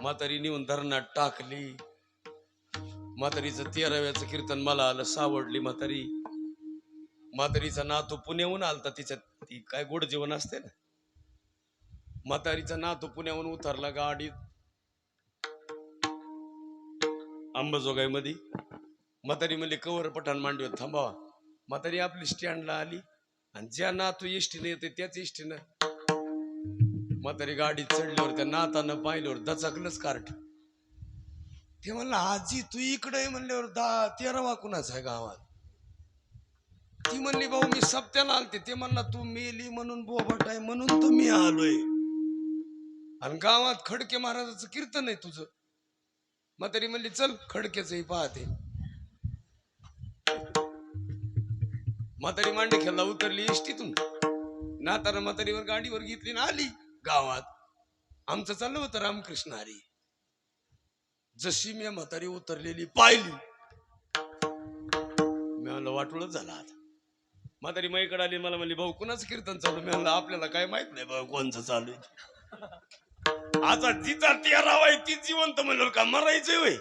म्हातारी नेऊन धरणात टाकली. म्हातारीचं तेराव्याचं कीर्तन मला आलं सावडली म्हातारी. म्हातारीचा नातू पुण्याहून आलता तिच्यात ती काय गोड जीवन असते ना. म्हातारीचा नातू पुण्याहून उतरला गाडीत. अंबाजोगाईमध्ये म्हातारी म्हणली कवर पठाण मांडवी थांबावा. म्हातारी आपली स्टँडला आली. आणि ज्या नातू एसटीने येते त्याच एसटीनं म्हातारी गाडीत चढल्यावर त्या नातानं पाहिल्यावर दचकलंच कार्ट. ते म्हणलं आजी तू इकडे म्हणल्यावर दहा तेरावा कुणाच आहे गावात? ती म्हणली भाऊ मी सप्त्याला आलते. ते म्हणला तू मेली म्हणून बोबट आहे म्हणून तू मी आलोय. आणि गावात खडके महाराजाचं कीर्तन आहे तुझं. म्हातारी म्हणली चल खडकेचंही पाहते. म्हातारी मांडे खेळला उतरली एसटीतून. नातारा म्हातारीवर गाडीवर घेतली ना आली. गावात. आमचं चाललं होतं रामकृष्ण हरी. जशी मी म्हातारी उतरलेली पाहिली मी म्हणलं वाटोळच झाला आता. म्हातारी माईकडे आली मला म्हणली भाऊ कुणाचं कीर्तन चालू मी म्हणलं आपल्याला काय माहीत नाही भाऊ कोणचं चालू आहे. आता जिचा तेरावा आहे ती जिवंत म्हणलं का मरायचंय वय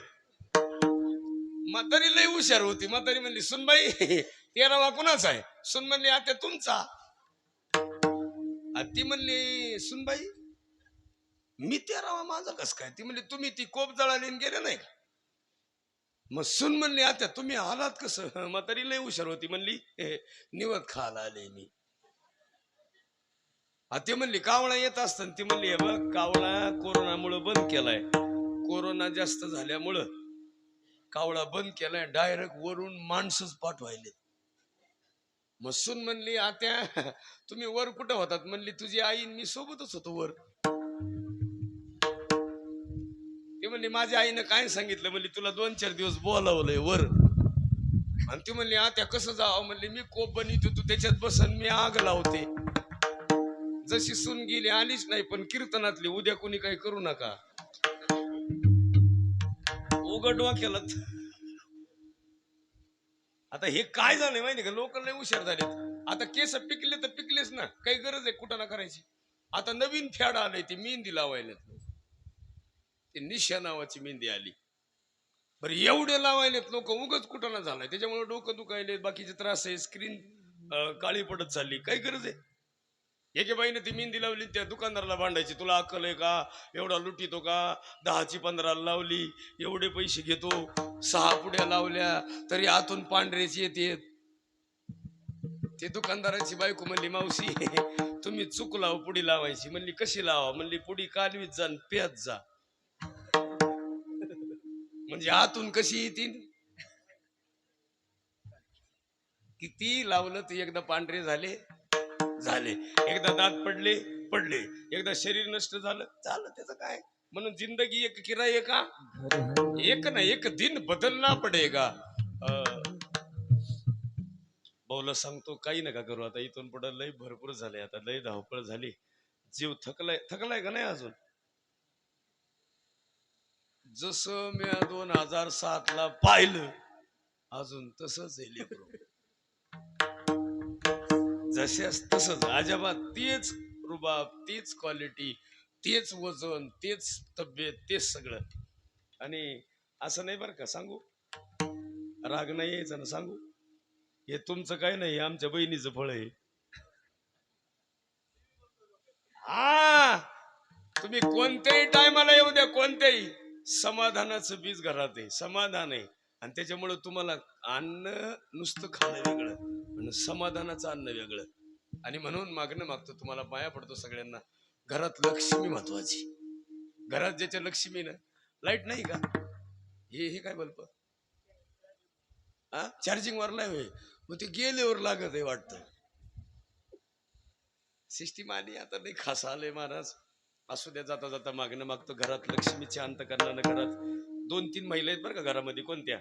म्हातारी लय हुशार होती. म्हातारी म्हणली सुनबाई तेरावा कुणाचा आहे? सुन म्हणली आता तुमचा. ती म्हणली सुनबाई मी तेरावा माझा कस काय? ती म्हणली तुम्ही ती कोप जळाली गेले नाही मग सुन म्हणली आता तुम्ही आलात कसं? म्हातारी लय हुशार होती म्हणली "हे, निवत खायला आले मी. ते म्हणली कावळा येत असताना ती म्हणली "हे बघ कावळा कोरोनामुळं बंद केलाय. कोरोना जास्त झाल्यामुळं कावळा बंद केलाय डायरेक्ट वरून माणसंच पाठवायले मग सून म्हणली आत्या तुम्ही वर कुठं होतात? म्हणली तुझी आई आणि मी सोबतच होतो वर. ती म्हणली माझ्या आईनं काय सांगितलं? म्हणली तुला दोन चार दिवस बोलावलंय वर. आणि ती म्हणली आत्या कसं जावं? म्हणली मी कोप बनित होतो त्याच्यात बसन मी आग लावते. जशी सून गेली आलीच नाही पण कीर्तनातली उद्या कोणी काही करू नका. उघड केलं आता हे काय झालंय माहिती का? लोक लय हुशार झाले आता केस पिकले तर पिकलेच ना. काही गरज आहे कुठं ना करायची. आता नवीन फॅड आलंय ती मेहंदी लावायला. ती निशा नावाची मेहंदी आली. बरं एवढे लावायलेत लोक उगच कुठं ना झालाय. त्याच्यामुळे डोकं दुखायले बाकीचे त्रास आहे स्क्रीन काळी पडत चालली. काय गरज आहे? एके बाईने ती मेहंदी लावली त्या दुकानदाराला भांडायची तुला अक्कल आहे का? एवढा लुटितो का? दहाची पंधरा लावली एवढे पैसे घेतो सहा पुड्या लावल्या तरी आतून पांढरेच येते. ते दुकानदाराची बायको म्हणली मावशी तुम्ही चूक लाव पुडी लावायची. म्हणली कशी लावा? म्हणली पुडी कालवीत जा प्यात जा. म्हणजे आतून कशी येतील किती लावलं ते एकदा पांढरे झाले. झाले. एकदा दात पडले पडले. एकदा शरीर नष्ट झालं झालं त्याचं काय? म्हणून जिंदगी एक किराय का? एक ना एक दिन बदलना पडेगा. अं, भाऊला सांगतो काही नका करू. आता इथून पुढे लय भरपूर झाले. आता लय धावपळ झाली. जीव थकलाय थकलाय का नाही अजून? जसं मी दोन हजार सात ला पाहिलं अजून तसंच आहे लेकरू जशास तसंच. अजाबात तेच रुबाब तेच क्वालिटी तेच वजन तेच तब्येत तेच सगळं. आणि असं नाही बरं का सांगू? राग नाही यायचा ना सांगू? हे तुमचं काय नाही आमच्या बहिणीचं फळ आहे. हा! तुम्ही कोणत्याही टायमाला येऊ द्या कोणत्याही. समाधानाचं बीज घरात आहे समाधान आहे. आणि त्याच्यामुळे तुम्हाला अन्न नुसतं खाणं वेगळं. आणि समाधानाचं अन्न वेगळं. आणि म्हणून मागणं मागतो तुम्हाला पाया पडतो सगळ्यांना. घरात लक्ष्मी महत्वाची. घरात ज्याच्या लक्ष्मी ना लाइट नाही का? हे हे काय बल्ब? हा चार्जिंग वर नाही होय. मग ते गेल्यावर लागत आहे वाटतं. सिस्टीम आली आता नाही खास आलंय महाराज. असू द्या जाता जाता मागणं मागतो. घरात लक्ष्मीचे अंत करणारं घरात. दोन तीन महिला आहेत बरं का घरामध्ये कोणत्या?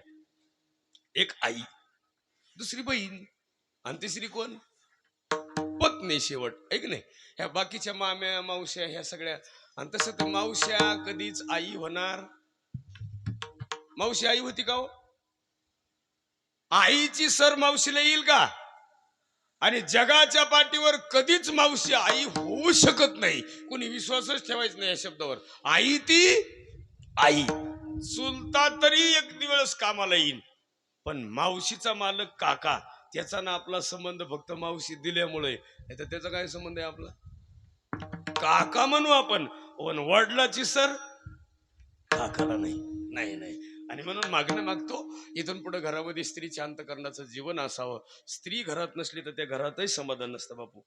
एक आई दुसरी बहीण. आणि तिसरी कोण? पत्नी शेवट ऐक नाही? ह्या बाकीच्या माम्या मावश्या ह्या सगळ्या. आणि तसं तर मावश्या कधीच आई होणार. मावशी आई होती का हो? आईची सर मावशीला येईल का? आणि जगाच्या पाठीवर कधीच मावशी आई होऊ शकत नाही. कोणी विश्वासच ठेवायचा नाही या शब्दावर. आई ती आई. चुलता तरी एक दिवस कामाला येईल पण मावशीचा मालक काका. त्याचा ना आपला संबंध फक्त मावशी दिल्यामुळे. नाही तर त्याचा काय संबंध आहे आपला? काका म्हणू आपण. पण वडलाची सर काकाला नाही. नाही नाही. आणि म्हणून मागणं मागतो इथून पुढे घरामध्ये स्त्री शांत करण्याचं जीवन असावं. स्त्री घरात नसली तर त्या घरातही समाधान नसतं बापू.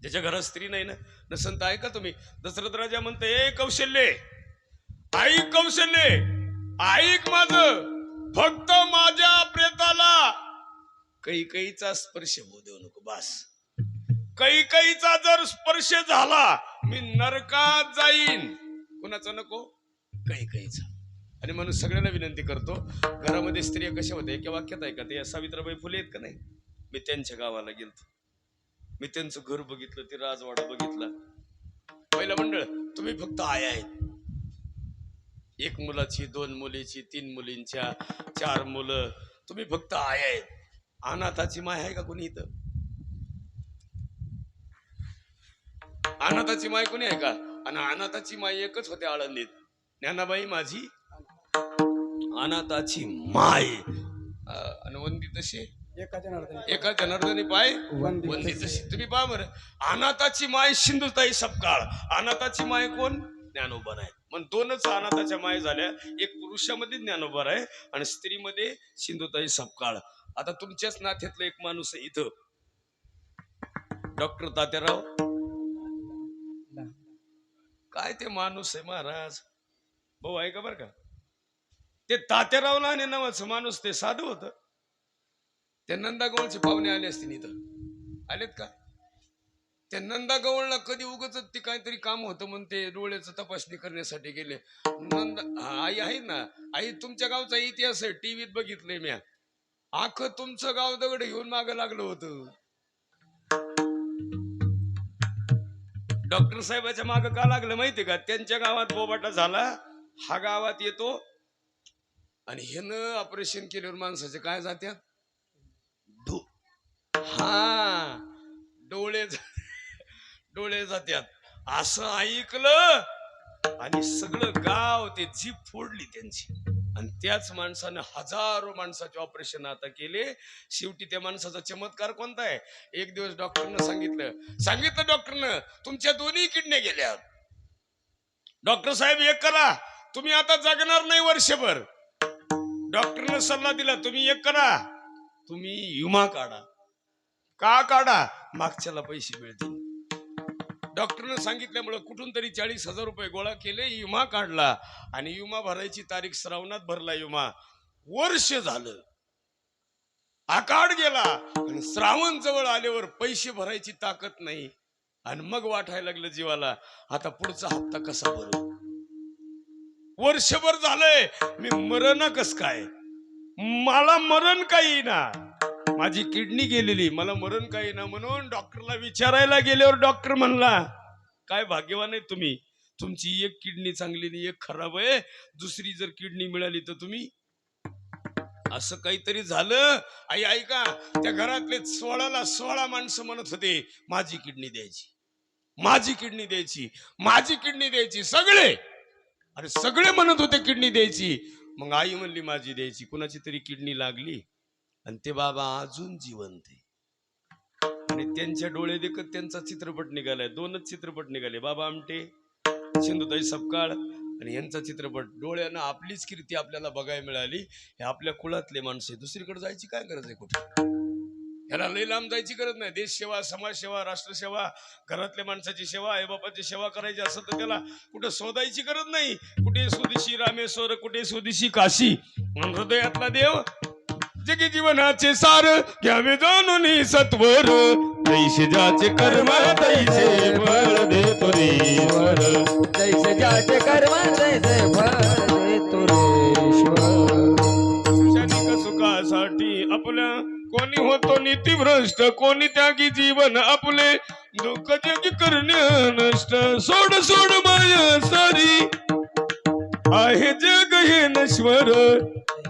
ज्याच्या घरात स्त्री नाही ना नसन तर ऐका तुम्ही. दशरथ राजा म्हणते ए कौशल्य ऐक कौशल्य ऐक माझ. फक्त माझ्या प्रेताला कैकईचा स्पर्श होऊ देऊ नको बास. कैकईचा जर स्पर्श झाला मी नरकात जाईन. कुणाचा नको? कैकईचा. आणि म्हणून सगळ्यांना विनंती करतो घरामध्ये स्त्रिया कशा होत्या? एका वाक्यात आहे का? ते सावित्राबाई फुले आहेत का नाही? मी त्यांच्या गावाला गेलो मी त्यांचं घर बघितलं ते राजवाडा बघितला. पहिला मंडळ तुम्ही फक्त आया आहेत. एक मुलाची दोन मुलीची तीन मुलींच्या चार मुलं तुम्ही फक्त आया आहेत. अनाथाची माय आहे का कोणी इथं? अनाथाची माय कोणी आहे का? आणि अनाथाची माय एकच होते आळंदीत. ज्ञानाबाई माझी अनाथाची माय. वंदी तशी? एका जनार्दनी एका जनार्दनी पाय? वंदी तशी. तुम्ही पहा बरं. अनाथाची माय सिंधुताई सपकाळ. अनाथाची माय कोण? ज्ञानोबा आहे मग दोनच अनाथाच्या माय झाल्या. एक पुरुषामध्ये ज्ञानोबा आहे आणि स्त्रीमध्ये सिंधुताई सपकाळ. आता तुमच्याच नात्यातलं एक माणूस आहे इथं. डॉक्टर तात्याराव. काय ते माणूस आहे महाराज? भाऊ आहे का बरं का. ते तात्यारावला आणि नावाचं माणूस ते साधं होतं. त्या नंदा गवळचे पाहुणे आले असतील इथं. आलेत का? त्या नंदा गवळला कधी उगच ते काहीतरी काम होतं म्हणून ते डोळ्याचं तपासणी करण्यासाठी गेले. नंदा हा, आई आहे ना. आई तुमच्या गावचा इतिहास आहे. टीव्हीत बघितलंय म्या. आख तुमचं गाव दगड घेऊन माग लागलं होतं. डॉक्टर साहेबाच्या मागं का लागलं माहितीये का? त्यांच्या गावात बोबाटा झाला हा गावात येतो आणि ह्यानं ऑपरेशन केल्यावर माणसाचे काय जात्यात हा डोळे डोळे जात्यात. असं ऐकलं आणि सगळं गाव ते जीप फोडली त्यांची. आणि त्याच माणसानं हजारो माणसाचे ऑपरेशन आता केले. शेवटी त्या माणसाचा चमत्कार कोणता आहे? एक दिवस डॉक्टरनं सांगितलं. सांगितलं डॉक्टरनं तुमच्या दोन्ही किडण्या गेल्या. डॉक्टर साहेब एक करा. तुम्ही आता जगणार नाही वर्षभर. डॉक्टरनं सल्ला दिला तुम्ही एक करा. तुम्ही विमा काढा. का काढा? मागच्याला पैसे मिळतील. डॉक्टरनं सांगितल्यामुळं कुठून तरी चाळीस हजार रुपये गोळा केले विमा काढला आणि विमा भरायची तारीख श्रावणात भरला विमा. वर्ष झालं. आकाड गेला आणि श्रावण जवळ आल्यावर पैसे भरायची ताकद नाही. आणि मग वाटायला लागलं जीवाला आता पुढचा हप्ता कसा भरू? वर्षभर झालंय मी मरण कस काय? मला मरण काही ना. माझी किडनी गेलेली मला मरण काही ना म्हणून डॉक्टरला विचारायला गेल्यावर डॉक्टर म्हणला काय भाग्यवान आहे तुम्ही. तुमची एक किडनी चांगली नाही एक खराब आहे. दुसरी जर किडनी मिळाली तर तुम्ही असं काहीतरी झालं. आई ऐका त्या घरातले सोळाला सोळा माणसं म्हणत होते माझी किडनी द्यायची. माझी किडनी द्यायची. माझी किडनी द्यायची. सगळे. अरे सगळे म्हणत होते किडनी द्यायची. मग आई म्हणली माझी द्यायची. कुणाची तरी किडनी लागली. आणि ते बाबा अजून जिवंत आहे. आणि त्यांच्या डोळे देखत त्यांचा चित्रपट निघालाय. दोनच चित्रपट निघाले. बाबा आमटे सिंधुताई सपकाळ आणि यांचा चित्रपट. डोळ्यानं आपलीच कीर्ती आपल्याला बघायला मिळाली. हे आपल्या कुळातले माणसं दुसरीकडे जायची काय गरज आहे कुठे? ह्याला लई लांब जायची गरज नाही. देश सेवा समाजसेवा राष्ट्रसेवा घरातल्या माणसाची सेवा आईबापाची सेवा करायची असेल तर त्याला कुठं शोधायची गरज नाही. कुठे स्वदेशी रामेश्वर कुठे स्वदेशी काशी. हृदयातला देव जगी जीवनाचे सार घ्यावे जाणून सत्वर. तैसे ज्याचे कर्म तैसे फळ देतो ईश्वर जैसे ज्याचे कर्म तैसे फळ देतो क्षणिक सुखासाठी आपल्या कोणी होतो नीतिभ्रष्ट कोणी त्यागी जीवन आपले दुःख जगी करणे नष्ट सोड सोड माया सारी. आहे जग हे नश्वर.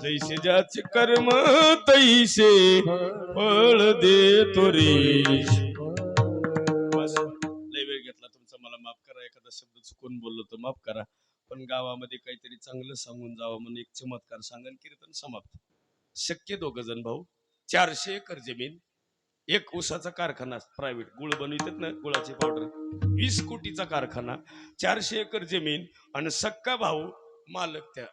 जैसे ज्याचे कर्म तैसे फळ देतो रे बस लय वेळ घेतला तुमचा. मला माफ करा एखादा शब्द चुकून बोललो तर माफ करा. पण गावामध्ये काहीतरी चांगलं सांगून जावं म्हणून एक चमत्कार सांगन कीर्तन समाप्त. शक्य दोघ जण भाऊ. चारशे एकर जमीन एक ऊसाचा कारखाना प्रायव्हेट गुळ बनवितात ना गुळाची पावडर वीस कोटीचा कारखाना चारशे एकर जमीन आणि सक्का भाऊ मालक त्या.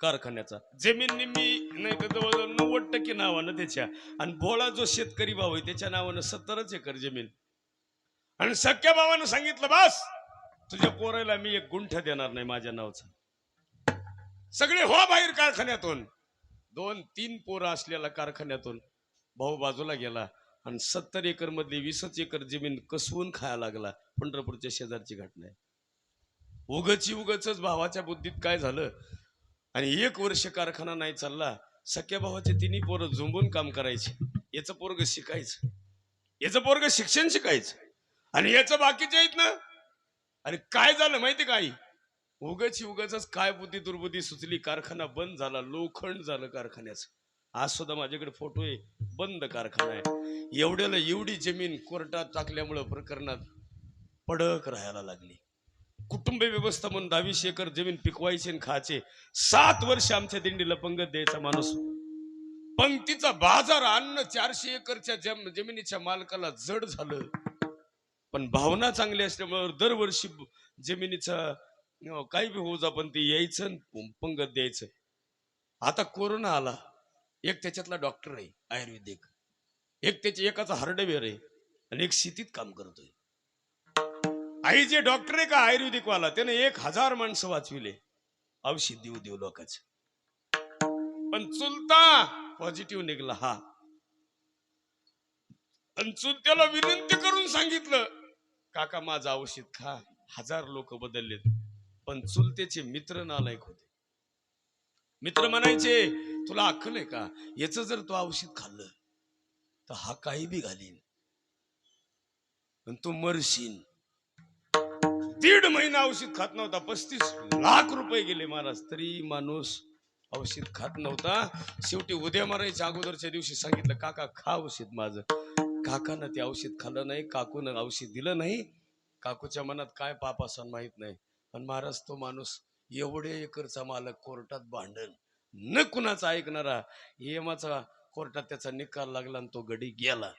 कारखान्याचा. जमीन निम्मी नाही तर जवळजवळ नव्वद टक्के नावानं त्याच्या आणि बोळा जो शेतकरी भाऊ आहे त्याच्या नावानं सत्तरच एकर जमीन. आणि सख्या भावानं सांगितलं बस तुझ्या पोराला मी एक गुंठ देणार नाही माझ्या नावचा. सगळे हो बाहेर कारखान्यातून. दोन तीन पोरं असलेला कारखान्यातून भाऊ बाजूला गेला आणि सत्तर एकर मधली वीसच एकर जमीन कसवून खायला लागला पंढरपूरच्या शेजारची घटना आहे. उगची उगच भावाच्या बुद्धीत काय झालं? आणि एक वर्ष कारखाना नाही चालला सख्या भावाचे तिन्ही पोरं झुंबून काम करायचे. याचं पोरग शिकायचं. याचं पोरग शिक्षण शिकायचं. आणि याचं बाकीचे आहेत ना? आणि काय झालं माहिती काय उगाच उगाच काय बुद्धी दुर्बुद्धी सुचली कारखाना बंद झाला लोखंड झालं कारखान्याचं. आज सुद्धा माझ्याकडे फोटो आहे बंद कारखाना आहे. एवढ्याला एवढी जमीन कोर्टात टाकल्यामुळं प्रकरणात पडक राहायला लागली. कुटुंब व्यवस्था म्हणून दहावीस एकर जमीन पिकवायची आणि खायचे. सात वर्ष आमच्या दिंडीला पंगत द्यायचा माणूस. पंक्तीचा बाजार अन्न चारशे एकरच्या जम जमिनीच्या मालकाला जड झालं. पण भावना चांगली असल्यामुळे दरवर्षी जमिनीचा काही बी होऊ जा पण ते यायचं आणि पंगत द्यायचं. आता कोरोना आला. एक त्याच्यातला डॉक्टर आहे आयुर्वेदिक. एक त्याच्या एकाचा हार्डवेअर आहे. आणि एक शेतीत काम करतोय. आई जे डॉक्टर आहे का आयुर्वेदिक वाला त्याने एक हजार माणसं वाचविले. औषध देऊ देऊ लोकांच. पण चुलता पॉझिटिव्ह निघला हा. आणि चुलत्याला विनंती करून सांगितलं काका माझं औषध खा. हजार लोक बदललेत पण चुलतेचे मित्र नालायक होते. मित्र म्हणायचे तुला अक्कल आहे का? याच जर तू औषध खाल्लं तर हा काही बी घालीन. पण तू मरशील. दीड महिना औषध खात नव्हता पस्तीस लाख रुपये गेले महाराज तरी माणूस औषध खात नव्हता. शेवटी उद्या मारायच्या अगोदरच्या दिवशी सांगितलं काका खा औषध माझं. काकानं ते औषध खाल्लं नाही काकूनं औषध दिलं नाही. काकूच्या मनात काय पाप असं माहीत नाही. पण महाराज तो माणूस एवढे एकरचा मालक कोर्टात भांडण. न कुणाचा ऐकणारा यमाचा कोर्टात त्याचा निकाल लागला आणि तो गडी गेला.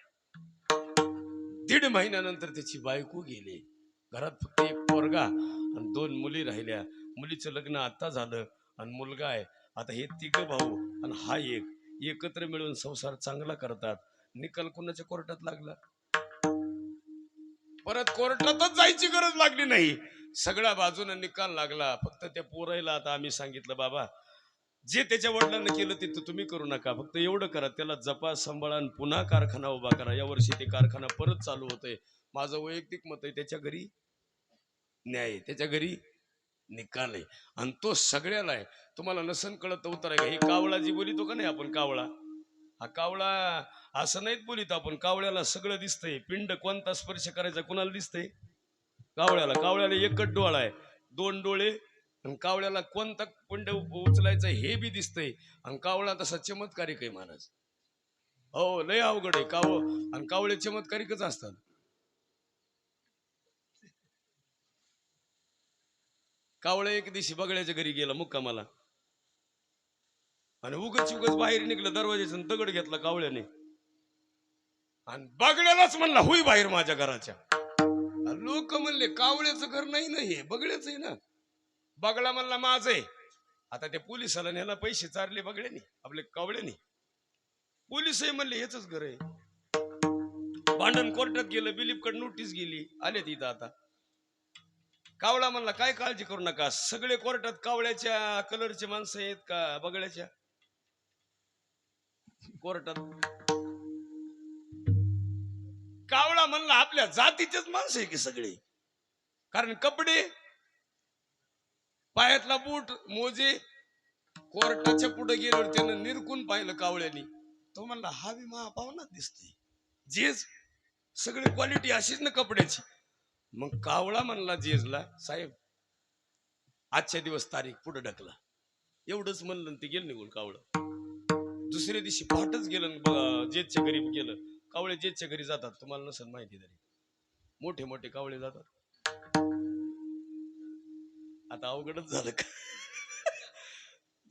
दीड महिन्यानंतर त्याची बायको गेली. घरात फक्त एक पोरगा आणि दोन मुली राहिल्या. मुलीचं लग्न आत्ता झालं आणि मुलगा आहे. आता हे तिघं भाऊ आणि हा एक. एकत्र मिळून संसार चांगला करतात. निकाल कुणाच्या कोर्टात लागला? परत कोर्टातच जायची गरज लागली नाही. सगळ्या बाजूने निकाल लागला. फक्त त्या पोरायला आता आम्ही सांगितलं बाबा जे त्याच्या वडिलांना केलं ते तुम्ही करू नका. फक्त एवढं करा. त्याला जपा सांभाळा पुन्हा कारखाना उभा करा. यावर्षी ते कारखाना परत चालू होतोय. माझं वैयक्तिक मत आहे त्याच्या घरी न्याय त्याच्या घरी निकाल आहे. आणि तो सगळ्याला आहे. तुम्हाला नसन कळत उतर आहे. हे कावळा जी बोलितो का नाही आपण कावळा? हा कावळा असं नाहीत बोलित आपण. कावळ्याला सगळं दिसतंय. पिंड कोणता स्पर्श करायचा कोणाला दिसतंय? कावळ्याला. कावळ्याला एकच डोळा आहे. दोन डोळे आणि कावळ्याला कोणता पिंड उचलायचा हे बी दिसतंय. आणि कावळा तसा चमत्कारिक आहे महाराज. हो लय अवघड आहे. काव आणि कावळे चमत्कारिकच असतात. कावळा एक दिवशी बगड्याच्या घरी गेला मुक्कामाला. आणि उगच उगच बाहेर निघलं दरवाजाचं दगड घेतला कावळ्याने. आणि बगड्यालाच म्हणला होई बाहेर माझ्या घराच्या. लोक म्हणले कावळ्याचं घर नाही ना हे बगड्याच आहे ना. बगडा म्हणला माझ आहे. आता त्या पोलिसाला न्यायला पैसे चारले बगड्याने आपले कावळ्याने. पोलिसही म्हणले हेच घर आहे. भांडण कोर्टात गेलं बिलीपकडे नोटीस गेली आले तिथं आता. कावळा म्हणला काय काळजी करू नका सगळे कोर्टात कावळ्याच्या कलरचे माणसं आहेत का बगड्याच्या कोर्टात कावळा म्हणला आपल्या जातीचेच माणसं आहे की सगळे? कारण कपडे पायातला बूट मोजे कोर्टाच्या पुढे गेल्यावर त्यानं निरकून पाहिलं कावळ्यानी. तो म्हणला हा विमा मा पाहुणाच दिसतोय. जेज सगळी क्वालिटी अशीच ना कपड्याची. मग कावळा म्हणला जेजला साहेब आजच्या दिवस तारीख पुढे ढकला. एवढंच म्हणलं ते गेलं निघून कावळं. दुसऱ्या दिवशी पहाटच गेलं बघा जेजच्या घरी गेलं. कावळे जेजच्या घरी जातात तुम्हाला नसेल माहिती तरी. मोठे मोठे कावळे जातात. आता अवघडच झालं का?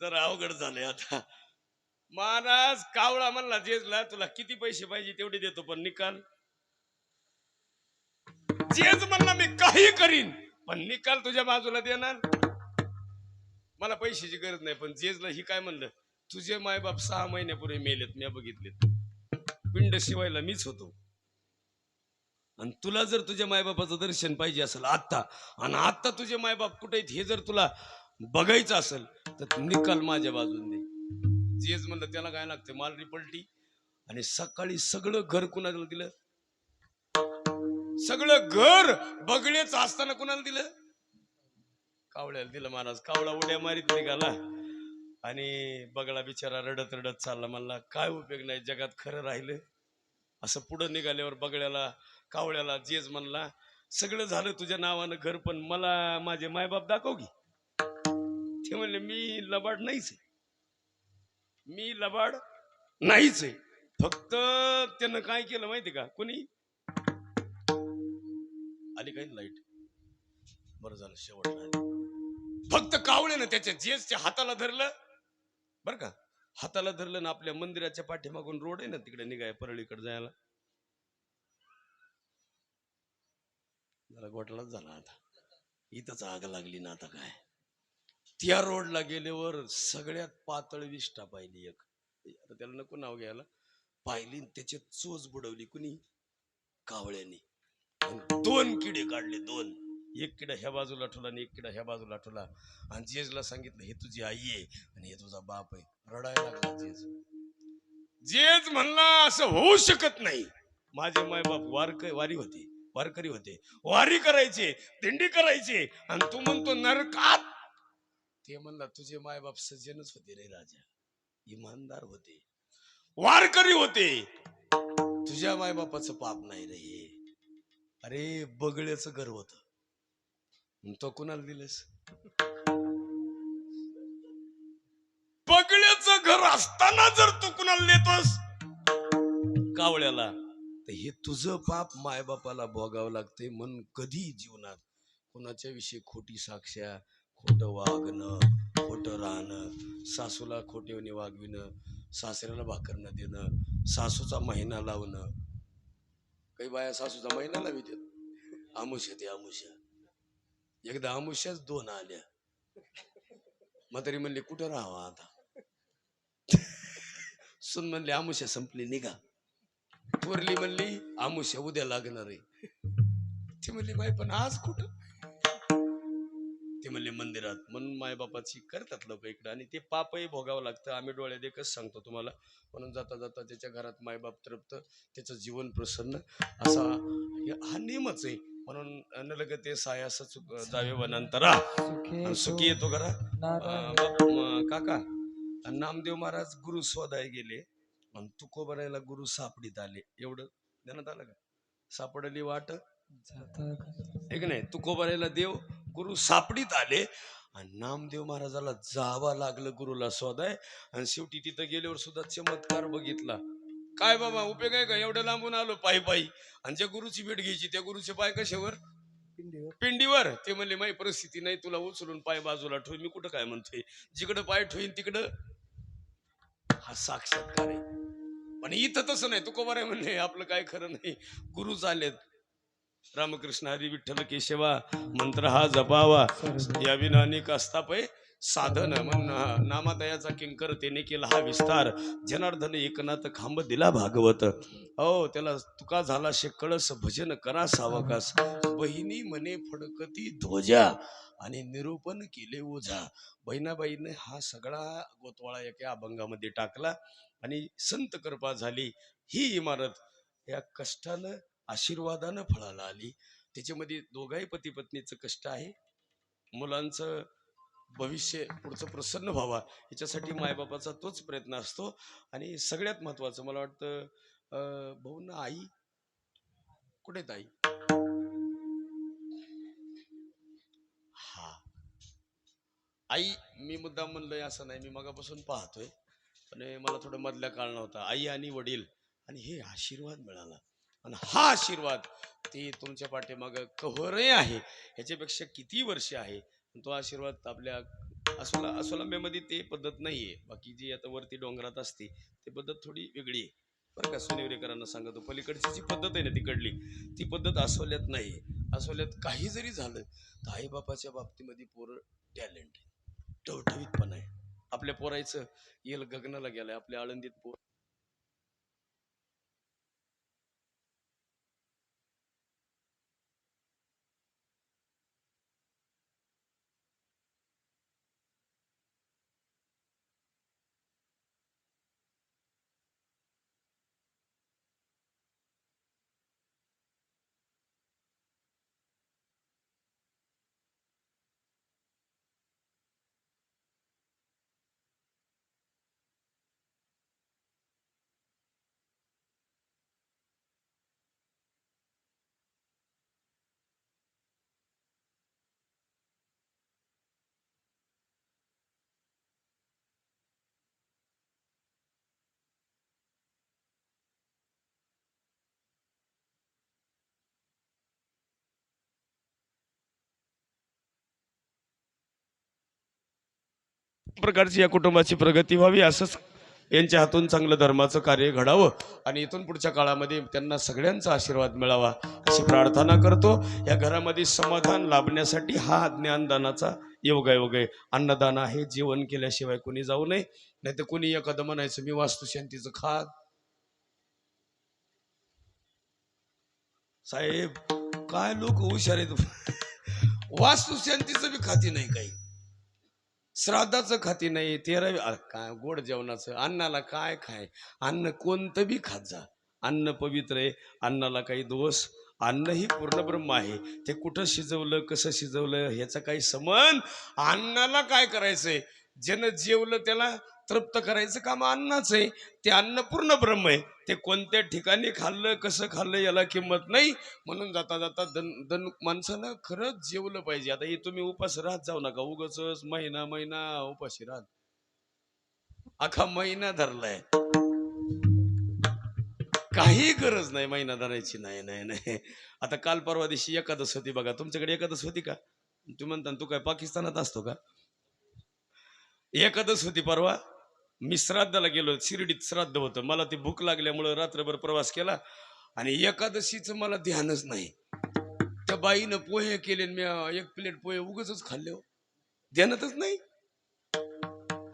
जरा अवघड झालंय आता. महाराज कावळा म्हणला जेजला तुला किती पैसे पाहिजे तेवढे देतो पण निकाल जेज म्हणला मी काही करीन पण निकाल तुझ्या बाजूला देणार. मला पैशाची गरज नाही पण जेजला ही काय म्हणलं तुझे मायबाप सहा महिन्यापूर्वी मेलेत मी बघितलेत. पिंड शिवायला मीच होतो. आणि तुला जर तुझ्या मायबापाचं दर्शन पाहिजे असेल आत्ता आणि आत्ता तुझे मायबाप कुठे आहेत हे जर तुला बघायचं असेल तर निकाल माझ्या बाजून दे. जेज म्हणलं त्याला काय लागतं मालरी पलटी. आणि सकाळी सगळं घर कुणाला दिलं? सगळं घर बगळेच असताना कुणाला दिलं? कावळ्याला दिलं महाराज. कावळा उड्या मारीत निघाला. आणि बगळा बिचारा रडत रडत चालला. म्हणला काय उपयोग नाही जगात खरं राहिलं. असं पुढं निघाल्यावर बगळ्याला कावळ्याला जेज म्हणला सगळं झालं तुझ्या नावानं घर पण मला माझे मायबाप दाखव की. ते म्हणले मी लबाड नाहीच आहे. मी लबाड नाहीच आहे. फक्त त्यानं काय केलं माहिती का? कोणी आली काही लाइट? बरं झालं शेवट फक्त कावळे ना त्याच्या जेसच्या हाताला धरलं. बर का? हाताला धरलं ना आपल्या मंदिराच्या पाठीमागून रोड आहे ना तिकडे निघाय परळीकडे जायला. जरा गोठलाच झाला आता. इथंच आग लागली ना आता काय? त्या रोडला गेल्यावर सगळ्यात पातळ विष्ठा पाहिली एक. आता त्याला नको नाव घ्यायला. पाहिली आणि चोच बुडवली कुणी? कावळ्याने. दोन किडे काढले दोन. एक किडा ह्या बाजूला ठेवला आणि एक किडा ह्या बाजूला ठेवला. आणि जेजला सांगितलं हे तुझी आई आहे आणि हे तुझा बाप आहे. रडायला लागला जेज. जेज म्हणला असं होऊ शकत नाही. माझे मायबाप वारक वारी होते वारकरी होते. वारी करायचे दिंडी करायचे. आणि तू म्हणतो नरकात ते म्हणला तुझे मायबाप सज्जनच होते रे राजा. इमानदार होते. वारकरी होते. तुझ्या मायबापाचं पाप नाही रे अरे बगळ्याचं घर होत. तो कुणाला दिलंस बगळ्याचं घर असताना जर तू कुणाला देतोस? कावळ्याला. तर हे तुझं पाप मायबापाला भोगावं लागतंय म्हणून कधी जीवनात कोणाच्या विषयी खोटी साक्ष्या खोटं वागणं खोटं राहणं सासूला खोटेवणे वागविणं सासऱ्याला भाकरणं देणं सासूचा महिना लावणं काही बाया सासूचा महिन्याला लावित आमुष्या ते आमुष्या. एकदा आमुष्याच दोन आल्या. म्हातारी म्हणली कुठं राहावं आता? सुन म्हणली आमुष्या संपली निघा. थोरली म्हणली आमुष्या उद्या लागणार आहे. ती म्हणली माय पण आज कुठं? ती म्हणली मंदिरात. म्हणून मायबापाची करतात लोक इकडं आणि ते पापही भोगावं लागतं. आम्ही डोळ्यात एकच सांगतो तुम्हाला. म्हणून जाता जाता त्याच्या घरात मायबाप तृप्त त्याचं जीवन प्रसन्न असा हे- नियमच आहे. म्हणून नलगते सायास जावे वनांतरा. सुखे येतो घरा. काका नामदेव महाराज गुरु स्वदाय गेले. आणि तुकोबरायला गुरु सापडीत आले. एवढं ध्यानात आलं का? सापडली वाट? एक नाही? तुकोबरायला देव गुरु सापडीत आले. आणि नामदेव महाराजाला जावा लागलं गुरुला स्वदाय आणि शेवटी तिथं गेल्यावर सुद्धा चमत्कार बघितला. काय बाबा उपयोग आहे का? एवढं लांबून आलो पायी पायी. आणि ज्या गुरुची भेट घ्यायची त्या गुरुचे पाय कशावर? पिंडीवर. पिंडीवर. ते म्हणले माझी परिस्थिती नाही तुला उचलून पाय बाजूला ठेवून मी कुठं काय म्हणतोय? जिकडं पाय ठेवीन तिकडं. हा साक्षात्कार आहे. पण इथं तसं नाही. तुकोबार आहे म्हणले आपलं काय खरं नाही. गुरु चालेत रामकृष्ण हरी विठ्ठल केशवा मंत्र हा जपावा. या विना अनेक अस्तापय साधन म्हणून नामादयाचा किंकर त्याने केला हा विस्तार. जनार्दन एकनाथ खांब दिला भागवत. अहो त्याला तुका झाला शे कळस भजन करा सावकास. बहिणी मने फडकती ध्वजा आणि निरूपण केले ओझा. बहिणाबाईने हा सगळा गोतवाळा एका अभंगामध्ये टाकला आणि संत कृपा झाली. ही इमारत या कष्टानं आशीर्वादानं फळाला आली. त्याच्यामध्ये दोघाही पती पत्नीचं कष्ट आहे. मुलांचं भविष्य पुढचं प्रसन्न व्हावा याच्यासाठी मायबापाचा तोच प्रयत्न असतो. आणि सगळ्यात महत्त्वाचं मला वाटतं भाऊ ना आई. कुठे ताई आई? हा. आई मी मुद्दाम म्हणलोय असं नाही. मी मगापासून पाहतोय. पण मला थोडं मधल्या काळ नव्हता आई आणि वडील. आणि हे आशीर्वाद मिळाला. आणि हा आशीर्वाद ते तुमच्या पाठीमागं कव्हरही आहे. ह्याच्यापेक्षा किती वर्ष आहे? तो आशीर्वाद आपल्या असोला असोलांब्यामध्ये ते पद्धत नाही आहे बाकी जी आता वरती डोंगरात असते ती पद्धत थोडी वेगळी आहे. बरं का? सोनेवरेकरांना सांगतो पलीकडची जी पद्धत आहे ना तिकडली ती पद्धत असोल्यात नाही असोल्यात काही जरी झालं तर आईबापाच्या बाबतीमध्ये पोरं टॅलेंट आहे. टवटवीतपणा आहे. आपल्या पोरायचं येल गगनाला गेलाय आपल्या आळंदीत पोर प्रकारची या कुटुंबाची प्रगती व्हावी असंच यांच्या हातून चांगलं धर्माचं कार्य घडावं. आणि इथून पुढच्या काळामध्ये त्यांना सगळ्यांचा आशीर्वाद मिळावा अशी प्रार्थना करतो. या घरामध्ये समाधान लाभण्यासाठी हा ज्ञानदानाचा योग आहे योग आहे अन्नदान आहे जेवण केल्याशिवाय कोणी जाऊ नये. नाही तर कोणी एखादं म्हणायचं मी वास्तुशांतीचं खात. साहेब काय लोक हुशार आहेत. वास्तुशांतीचं बी खाती नाही काही. श्राद्धाचं खाती नाही तेरावी काय गोड जेवणाचं अन्नाला काय खाय? अन्न कोणतं बी खात जा. अन्न पवित्र आहे अन्नाला काही दोष अन्न ही पूर्ण ब्रह्म आहे. ते कुठं शिजवलं कसं शिजवलं ह्याचा काही समन अन्नाला काय करायचंय? ज्यानं जेवलं त्याला तृप्त करायचं काम अन्नाच आहे. ते अन्न पूर्ण ब्रह्म आहे. ते कोणत्या ठिकाणी खाल्लं कसं खाल्लं याला किंमत नाही. म्हणून जाता जाता दन दन माणसानं खरंच जेवलं पाहिजे. आता हे तुम्ही उपास राहत जाऊ नका. उगच महिना महिना उपाशी राहत. अख्खा महिना धरलाय. काही गरज नाही महिना धरायची. नाही नाही नाही. आता काल परवा दिवशी एकादश होती बघा. तुमच्याकडे एकादश होती का? तुम्ही म्हणता तू काय पाकिस्तानात असतो का? एकादश होती परवा. मी श्राद्धाला गेलो शिर्डीत श्राद्ध होतं. मला ते भूक लागल्यामुळं रात्रभर प्रवास केला आणि एकादशीचं मला ध्यानच नाही. त्या बाईनं पोहे केले आणि मी एक प्लेट पोहे उगच खाल्ले हो. ध्यानातच नाही.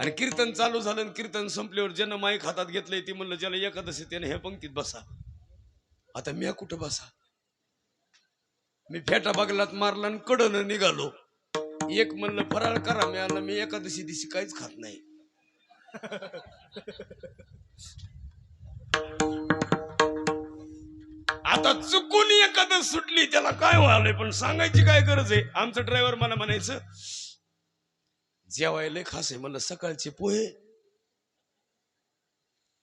आणि कीर्तन चालू झालं आणि कीर्तन संपल्यावर ज्यानं माईक हातात घेतलंय ती म्हणलं ज्याला एकादशी त्याने ह्या पंक्तीत बसा. आता मी कुठं बसा? मी फेटा बगलात मारला आणि कडनं निघालो. एक म्हणलं फराळ करा मी आला मी एकादशी दिवशी काहीच खात नाही. आता चुकून एखादं सुटली त्याला काय व्हायलंय? पण सांगायची काय गरज आहे? आमचं ड्रायव्हर मला म्हणायचं जेवायला खास आहे. म्हणलं सकाळचे पोहे.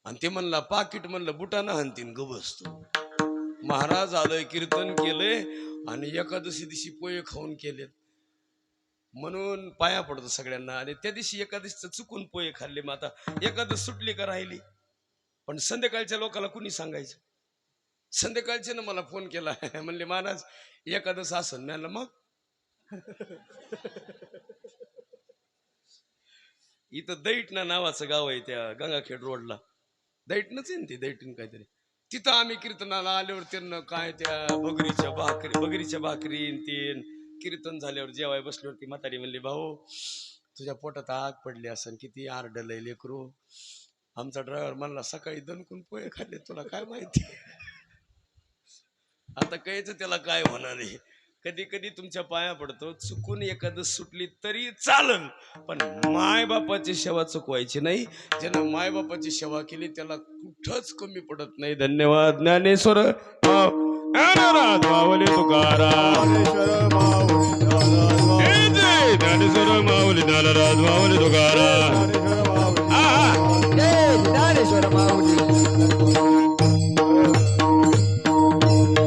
आणि ते म्हणला पाकिट म्हणलं बुटाना हनतीन ग बसतो महाराज आलंय कीर्तन केले आणि एकादशी दिवशी पोहे खाऊन केलेत. म्हणून पाया पडतो सगळ्यांना. आणि त्या दिवशी एकादशीचं चुकून पोहे खाल्ले मग आता एकादश सुटली का राहिली. पण संध्याकाळच्या लोकांना कुणी सांगायचं? संध्याकाळच्यानं मला फोन केला. म्हणले महाराज एकादश आसन मी म्हणलं, मग. इथं दैटना नावाचं गाव आहे त्या गंगाखेड रोडला. दैटनच आहे ना ते दैटन काहीतरी. तिथं आम्ही कीर्तनाला आल्यावर त्यांना काय त्या बगरीच्या भाकरी बगरीच्या भाकरी तीन ते कीर्तन झाल्यावर जेवाय बसल्यावरती म्हातारी म्हणली भाऊ तुझ्या पोटात आग पडली असन किती आरडलंय लेकरू. आमचा ड्रायव्हर म्हणला सकाळी दणकून पोहे खाल्ले तुला काय माहिती? आता कायचं त्याला काय होणार आहे. कधी कधी तुमच्या पाया पडतो चुकून एखादं सुटली तरी चालन पण मायबापाची सेवा चुकवायची नाही. ज्यानं मायबापाची सेवा केली त्याला कुठंच कमी पडत नाही. धन्यवाद ज्ञानेश्वर. ज्ञानराज माऊली ज्ञानेश्वर माऊली ज्ञानेश्वर माऊली ज्ञानराज माऊली तुकाराम